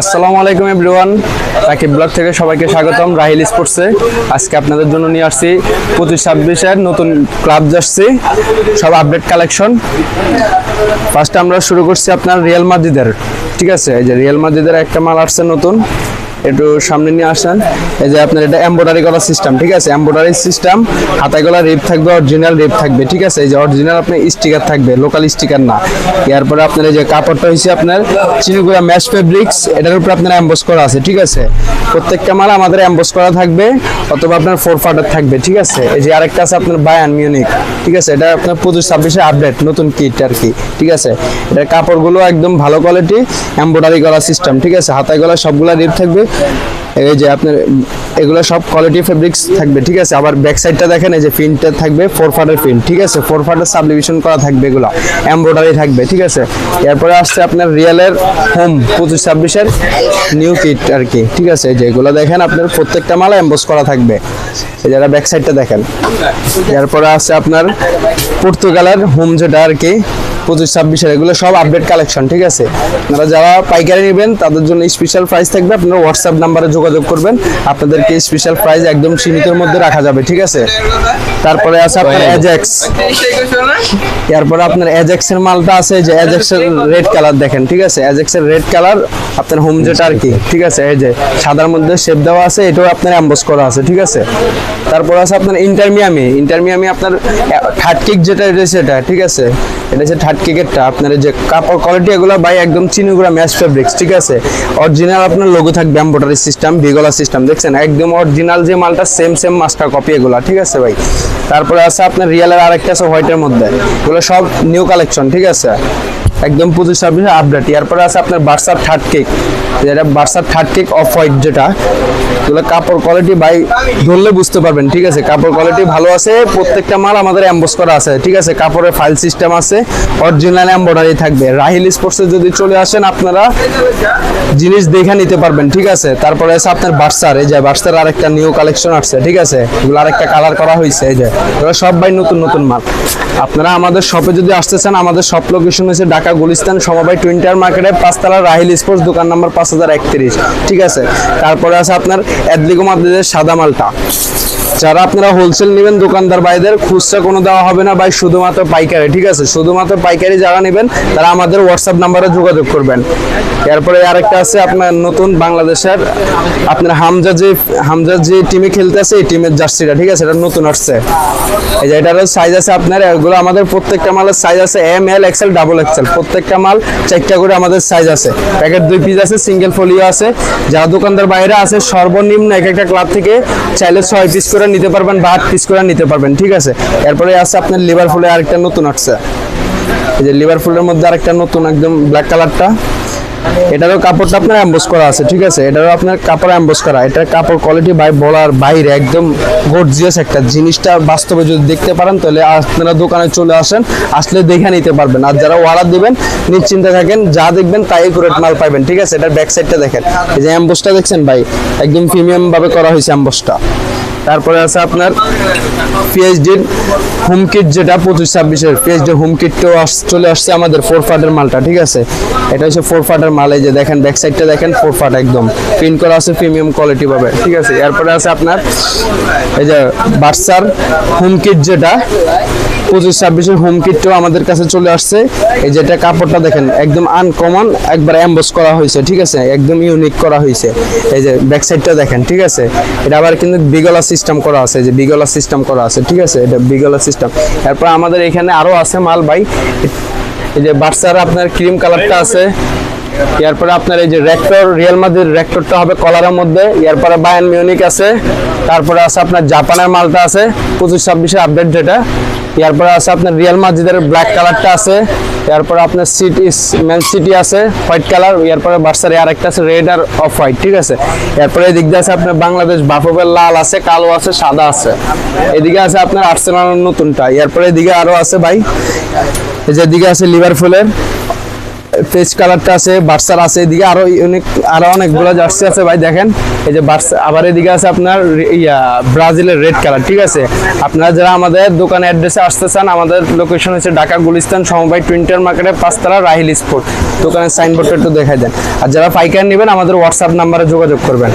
আসসালামু আলাইকুম everyone. Rakib blog থেকে সবাইকে স্বাগতম, রাহিল স্পোর্টসে। আজকে আপনাদের জন্য নিয়ে আসছি পঁচিশ ছাব্বিশের নতুন ক্লাব জার্সি, সব আপডেট কালেকশন। ফার্স্ট আমরা শুরু করছি আপনার রিয়াল মাদ্রিদের। ঠিক আছে, এই যে রিয়াল মাদ্রিদের একটা মাল আসছে নতুন। একটু সামনে নিয়ে আসেন। এই যে আপনার এটা এম্ব্রয়ডারি করা সিস্টেম ঠিক আছে? এম্ব্রয়ডারি সিস্টেম হাতায় গলা রেপ থাকবে অরিজিনাল রেপ থাকবে, ঠিক আছে? এই যে অরিজিনাল আপনার স্টিকার থাকবে লোকাল স্টিকার না। এরপরে আপনার এই যে কাপড়টা হয়েছে আপনার চিনিগুড়া ম্যাশ ফেব্রিক্স এটার উপর আপনার অ্যাম্বস করা আছে, ঠিক আছে? প্রত্যেকটা মাল আমাদের অ্যাম্বস করা থাকবে, অথবা আপনার ফোর ফাটার থাকবে, ঠিক আছে? এই যে আরেকটা আছে আপনার বায়ান মিউনিক ঠিক আছে? এটা আপনার পঁচিশ ছাব্বিশে আপডেট নতুন কিট আর কি, ঠিক আছে? এটার কাপড়গুলো একদম ভালো কোয়ালিটি এম্ব্রয়ডারি করা সিস্টেম ঠিক আছে? হাতায় গলা সবগুলা রিপ থাকবে এই যে আপনার, এগুলো সব কোয়ালিটি ফেব্রিক্স থাকবে, ঠিক আছে? আবার ব্যাক সাইডটা দেখেন, এই যে প্রিন্টটা থাকবে ফোর ফাটের প্রিন্ট ঠিক আছে? ফোর ফাটের সাবডিভিশন করা থাকবে এগুলো এমব্রয়ডারি থাকবে, ঠিক আছে? এরপরে আসছে আপনার রিয়েলের হোম পঁচিশ ছাব্বিশের নিউ কিট আর কি, ঠিক আছে? যে এগুলো দেখেন, আপনার প্রত্যেকটা মালা এমবোস করা থাকবে। এই যারা ব্যাক সাইডটা দেখেন। এরপরে আছে আপনার পর্তুগালের হোম যেটা আর কি পঁচিশ ছাব্বিশের এগুলো সব আপডেট কালেকশন ঠিক আছে? আপনারা যারা পাইকারি নেবেন তাদের জন্য স্পেশাল প্রাইস থাকবে আপনারা হোয়াটসঅ্যাপ নাম্বারে যোগাযোগ করবেন আপনাদেরকে স্পেশাল প্রাইস একদম সীমিতের মধ্যে রাখা যাবে ঠিক আছে? তারপরে আছে আপনার অ্যাজেক্স এরপরে আপনার অ্যাজেক্স এর মালটা আছে যে অ্যাজেক্স এর রেড কালার দেখেন ঠিক আছে? অ্যাজেক্স এর রেড কালার আপনার হোম যেটা আর কি ঠিক আছে? এই যে সাদার মধ্যে শেপ দেওয়া আছে এটাও আপনার অ্যাম্বস করা আছে ঠিক আছে? তারপর আছে আপনার ইন্টারমিয়ামি ইন্টারমিয়ামি আপনার থার্ড কিক যেটা রয়েছে এটা ঠিক আছে? এটা হচ্ছে থার্ড কেকেরটা। আপনার যে কাপড় কোয়ালিটি এগুলো ভাই একদম চিনিগুড়া ম্যাচ ফেব্রিক্স ঠিক আছে? অরিজিনাল আপনার লোগো থাকবে এম্বোটারি সিস্টেম ভিগোলা সিস্টেম দেখছেন? একদম অরিজিনাল যে মালটা সেম সেম মাস্টার কপি এগুলা, ঠিক আছে ভাই? তারপরে আছে আপনার রিয়েলের আরেকটা আছে হোয়াইটের মধ্যে। এগুলো সব নিউ কালেকশন ঠিক আছে? একদম পঁচিশ ছাব্বিশে আপডেট এরপরে আছে আপনার বার্সার থার্ড কেক যেটা বার্সার থার্ড কেক অফ হোয়াইট যেটা এগুলো কাপড় কোয়ালিটি ভাই ধরলে বুঝতে পারবেন, ঠিক আছে? কাপড় কোয়ালিটি ভালো আছে, প্রত্যেকটা মাল আমাদের অ্যাম্বোস করা আছে, ঠিক আছে? কাপড়ের ফাইল সিস্টেম আছে অরিজিনাল এম্বয়ডারি থাকবে। রাহিল স্পোর্টসে যদি চলে আসেন আপনারা, জিনিস দেখে নিতে পারবেন, ঠিক আছে? তারপরে আছে আপনার বার্সার, এই যে বার্সার আরেকটা নিউ কালেকশন আসছে, ঠিক আছে? এগুলো আরেকটা কালার করা হয়েছে এই যে। এগুলো সব ভাই নতুন নতুন মাল। আপনারা আমাদের শপে যদি আসতে চান, আমাদের শপ লোকেশন হচ্ছে ঢাকা গুলিস্তান, সমবায় টুইন্টার মার্কেটে পাঁচতলা রাহিল স্পোর্টস দোকান নাম্বার পাঁচ হাজার একত্রিশ, ঠিক আছে? তারপরে আছে আপনার অ্যাডলিগো মাদ্রিদের সাদা মালটা। যারা আপনারা হোলসেল নেবেন, দোকানদার ভাইদের, খুচরা কোনো দেওয়া হবে না ভাই, শুধুমাত্র পাইকারি, ঠিক আছে? শুধুমাত্র পাইকারি যারা নেবেন, তারা আমাদের হোয়াটসঅ্যাপ নাম্বারে যোগাযোগ করবেন। এরপরে আরেকটা আছে আপনার নতুন বাংলাদেশের, আপনার হামজা যে হামজা যে টিমে খেলতে আছে এই টিমের জার্সিটা, ঠিক আছে? এটা নতুন আসছে। এই যে এটারও সাইজ আছে আপনার, এগুলো আমাদের প্রত্যেকটা মালের সাইজ আছে M L XL double XL প্রত্যেকটা মাল চারটা করে আমাদের সাইজ আছে। প্যাকেট দুই পিস আছে সিঙ্গেল ফোলিও আছে। যারা দোকানদার বাইরে আছে, সর্বনিম্ন এক একটা ক্লাব থেকে চাইলে ছয় পিস করে নিতে পারবেন বা আট পিস করে নিতে পারবেন, ঠিক আছে? এরপরে আছে আপনার লিভার ফুলে আরেকটা নতুন আসছে। এই যে লিভার ফুলের মধ্যে আরেকটা নতুন একদম ব্ল্যাক কালারটা এটারও কাপড়টা আপনার অ্যাম্বোস করা আছে, ঠিক আছে? এটারও আপনার কাপড় অ্যাম্বোস করা। এটার কাপড় কোয়ালিটি ভাই বলার বাইরে একদম গর্জিয়াস একটা। জিনিসটা বাস্তবে যদি দেখতে পারেন, তাহলে আপনারা দোকানে চলে আসেন, আসলে দেখে নিতে পারবেন। আর যারা অর্ডার দিবেন, নিশ্চিন্তে থাকেন, যা দেখবেন তাই একুরেট মাল পাইবেন, ঠিক আছে? এটার ব্যাক সাইডটা দেখেন। এই যে অ্যাম্বোসটা দেখছেন ভাই? একদম প্রিমিয়াম ভাবে করা হয়েছে অ্যাম্বোসটা তারপরে আছে আপনার পিএইচডির হোম কিট যেটা পঁচিশ ছাব্বিশের। পিএইচডি হোম কিটটাও চলে আসছে আমাদের ফোর ফাটের মালটা, ঠিক আছে? এটা হচ্ছে ফোর ফাটের মাল, এই যে দেখেন ব্যাক সাইডটা দেখেন ফোর ফাট একদম। প্রিন্ট করা আছে প্রিমিয়াম কোয়ালিটি পাবে ঠিক আছে? এরপরে আছে আপনার, এই যে বার্সার হোম কিট যেটা পঁচিশ, ছাব্বিশের হোম কিটটাও আমাদের কাছে চলে আসছে। এই যেটা কাপড়টা দেখেন, একদম আনকমন একবার অ্যাম্বস করা হয়েছে, ঠিক আছে? একদম ইউনিক করা হয়েছে। এই যে ব্যাক সাইডটা দেখেন, ঠিক আছে? এটা আবার কিন্তু বিগলা সিস্টেম করা আছে যে বিগলা সিস্টেম করা আছে, ঠিক আছে? এটা বিগলা সিস্টেম এরপর আমাদের এখানে আরও আছে মাল, ভাই। এই যে বার্সার আপনার ক্রিম কালারটা আছে। এরপরে আপনার এই যে রেক্টর রিয়েল মাদ্রিদ রেক্টরটা হবে কলারের মধ্যে। এরপরে বায়ান মিউনিক আছে। তারপরে আছে আপনার জাপানের মালটা আছে। পঁচিশ ছাব্বিশে আপডেট যেটা। এরপরে আছে আপনার রিয়াল মাজিদের ব্ল্যাক কালারটা আছে। এরপরে আপনার সিটি ম্যান সিটি আছে হোয়াইট কালার এরপরে বার্সার আর একটা আছে রেড আর অফ হোয়াইট ঠিক আছে? এরপরে এদিক দিয়ে আছে আপনার বাংলাদেশ বাফবের লাল আছে, কালো আছে, সাদা আছে। এদিকে আছে আপনার আর্সেনাল নতুনটা, এরপরে এদিকে আরও আছে ভাই। এই যে এদিকে আছে লিভারপুলের পেজ কালারটা আছে বার্সার আছে, এদিকে আরও অনেক আরও অনেকগুলো জার্সি আছে ভাই, দেখেন। এই যে বার্সা আবার এদিকে আছে আপনার ইয়া ব্রাজিলের রেড কালার ঠিক আছে? আপনারা যারা আমাদের দোকানে অ্যাড্রেসে আসতে চান, আমাদের লোকেশন হচ্ছে ঢাকা গুলিস্তান, সমবায় টুইন্টার মার্কেটে পাঁচতলা রাহিল স্পোর্ট দোকানের সাইনবোর্ডটা একটু দেখাই দেন। আর যারা পাইকার নেবেন, আমাদের হোয়াটসঅ্যাপ নাম্বারে যোগাযোগ করবেন।